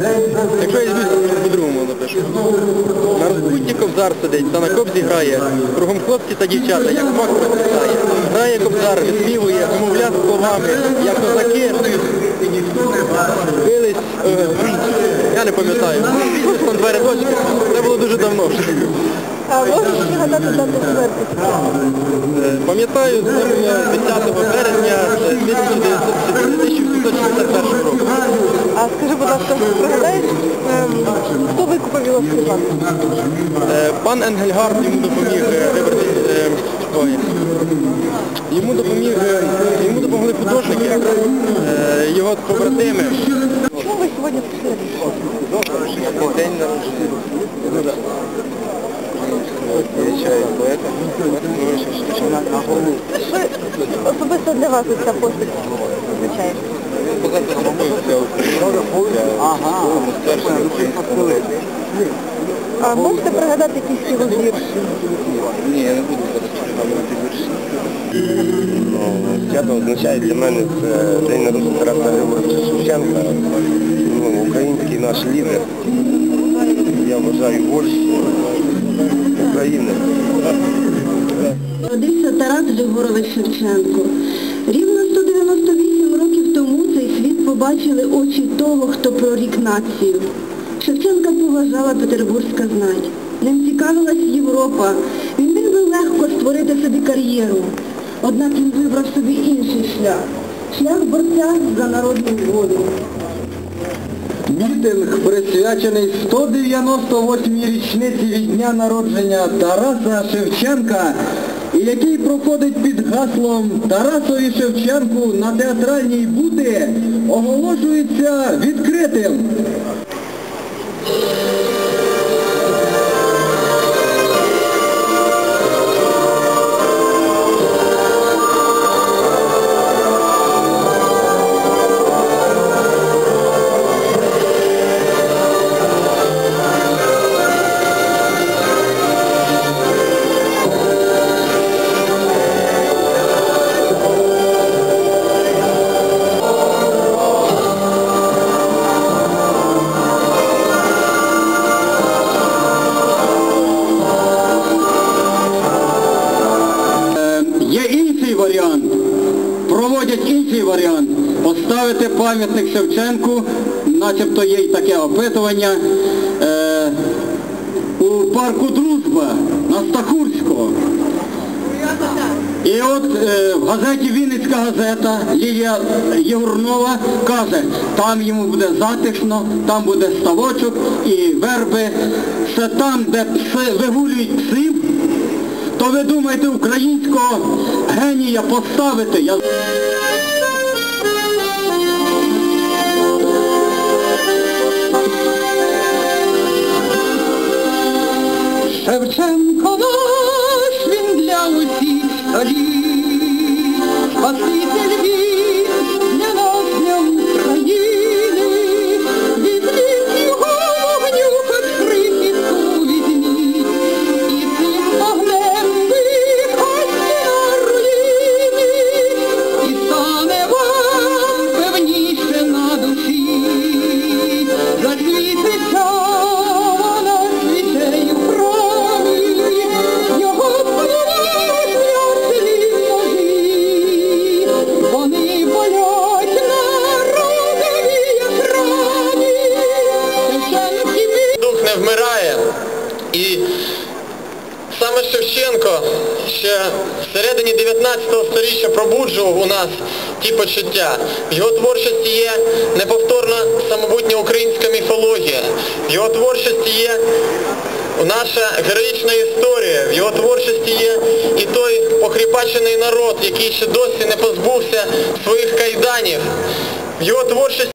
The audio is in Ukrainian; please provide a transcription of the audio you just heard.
Якщо я візьму по-другому напишу. На розпутті кобзар сидить, та на кобзі грає. Кругом хлопці та дівчата, як мак процвітає. Грає кобзар, виспівує, мовля словами, як козаки. Бились, е, я не пам'ятаю, там два рядочки. Це було дуже давно. вже. А можеш згадати дату смерті? Е, Пам'ятаю, це було 10 березня Пан Енгельгард йому допоміг е, вибрати. е, Йому допоміг, е, йому допомогли художники, е, його побратими. Чому ви сьогодні прийшли? День народження. Ну поета. Що особисто для вас ця постать означає? Він багато зробив для України, для першої української мови. А можете пригадати якийсь його вірш? Ні, я не буду пригадувати вірші. Свято означає для мене це день народження Тараса Григоровича Шевченка, ну, український наш лідер. Я вважаю вождь України. Родився Тарас Григорович Шевченко. Рівно 198 років тому цей світ побачили очі того, хто прорік націю. Шевченка поважала петербурзька знать. Ним цікавилась Європа. Він міг би легко створити собі кар'єру. Однак він вибрав собі інший шлях. Шлях борця за народну волю. Мітинг присвячений 198-й річниці від дня народження Тараса Шевченка, який проходить під гаслом Тарасові Шевченку на театральній бути, оголошується відкритим. Yeah. Проводять інший варіант, поставити пам'ятник Шевченку, начебто є й таке опитування, е, у парку Дружба на Стахурського. І от е, в газеті Вінницька газета Лілія Єгорнова каже, там йому буде затишно, там буде ставочок і верби, все там, де пси, вигулюють псів, то ви думаєте українського генія поставити? Я... Шевченко ще всередині 19 століття пробуджував у нас ті почуття. В його творчості є неповторна самобутня українська міфологія. В його творчості є наша героїчна історія. В його творчості є і той похріпачений народ, який ще досі не позбувся своїх кайданів. В його творчості